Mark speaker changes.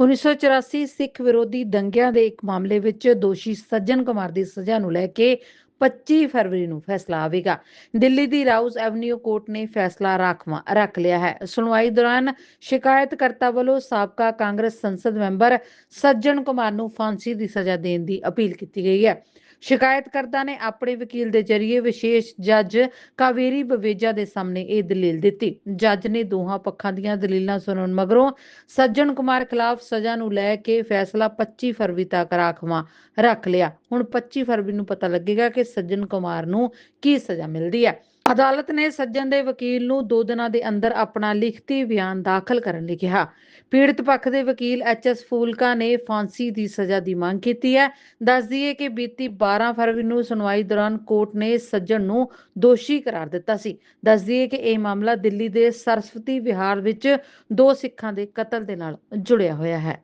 Speaker 1: 1984 ਸਿੱਖ ਵਿਰੋਧੀ ਦੰਗਿਆਂ ਦੇ ਇੱਕ ਮਾਮਲੇ ਵਿੱਚ ਦੋਸ਼ੀ ਸੱਜਣ ਕੁਮਾਰ ਦੀ ਸਜ਼ਾ ਨੂੰ ਲੈ ਕੇ 25 ਫਰਵਰੀ ਨੂੰ ਫੈਸਲਾ ਆਵੇਗਾ। ਦਿੱਲੀ ਦੀ ਰਾਉਜ਼ ਐਵਨਿਊ ਕੋਰਟ ਨੇ ਫੈਸਲਾ ਰਾਖਵਾਂ, ਰੱਖ ਲਿਆ ਹੈ। ਸੁਣਵਾਈ ਦੌਰਾਨ ਸ਼ਿਕਾਇਤਕਰਤਾ ਵੱਲੋਂ ਸਾਬਕਾ ਕਾਂਗਰਸ ਸੰਸਦ ਮੈਂਬਰ ਸੱਜਣ ਕੁਮਾਰ ਨੂੰ ਫਾਂਸੀ ਦੀ ਸਜ਼ਾ ਦੇਣ ਦੀ ਅਪੀਲ ਕੀਤੀ ਗਈ ਹੈ। ਸ਼ਿਕਾਇਤਕਰਤਾ ਨੇ ਆਪਣੇ ਵਕੀਲ ਦੇ ਜ਼ਰੀਏ ਵਿਸ਼ੇਸ਼ ਜੱਜ ਕਾਵੇਰੀ ਬਵੇਜਾ ਦੇ ਸਾਹਮਣੇ ਇਹ ਦਲੀਲ ਦਿੱਤੀ। ਜੱਜ ਨੇ ਦੋਹਾਂ ਪੱਖਾਂ ਦੀਆਂ ਦਲੀਲਾਂ ਸੁਣਨ ਮਗਰੋਂ ਸੱਜਣ ਕੁਮਾਰ ਖਿਲਾਫ ਸਜ਼ਾ ਨੂੰ ਲੈ ਕੇ ਫੈਸਲਾ 25 ਫਰਵਰੀ ਤੱਕ ਰਾਖਵਾਂ ਰੱਖ ਲਿਆ। ਹੁਣ 25 ਫਰਵਰੀ ਨੂੰ ਪਤਾ ਲੱਗੇਗਾ ਕਿ ਸੱਜਣ ਕੁਮਾਰ ਨੂੰ ਕੀ ਸਜ਼ਾ ਮਿਲਦੀ ਹੈ। ਅਦਾਲਤ ਨੇ ਸੱਜਣ ਦੇ ਵਕੀਲ ਨੂੰ 2 ਦਿਨਾਂ ਦੇ ਅੰਦਰ ਆਪਣਾ ਲਿਖਤੀ ਬਿਆਨ ਦਾਖਲ ਕਰਨ ਲਈ ਕਿਹਾ। ਪੀੜਤ ਪੱਖ ਦੇ ਵਕੀਲ ਐਚ ਐਸ ਫੂਲਕਾ ਨੇ ਫਾਂਸੀ ਦੀ ਸਜ਼ਾ ਦੀ ਮੰਗ ਕੀਤੀ ਹੈ। ਦੱਸ ਦਈਏ ਕਿ ਬੀਤੀ 12 ਫਰਵਰੀ ਨੂੰ ਸੁਣਵਾਈ ਦੌਰਾਨ ਕੋਰਟ ਨੇ ਸੱਜਣ ਨੂੰ ਦੋਸ਼ੀ ਕਰਾਰ ਦਿੱਤਾ ਸੀ। ਦੱਸ ਦਈਏ ਕਿ ਇਹ ਮਾਮਲਾ ਦਿੱਲੀ ਦੇ ਸਰਸਵਤੀ ਵਿਹਾਰ ਵਿੱਚ ਦੋ ਸਿੱਖਾਂ ਦੇ ਕਤਲ ਦੇ ਨਾਲ ਜੁੜਿਆ ਹੋਇਆ ਹੈ।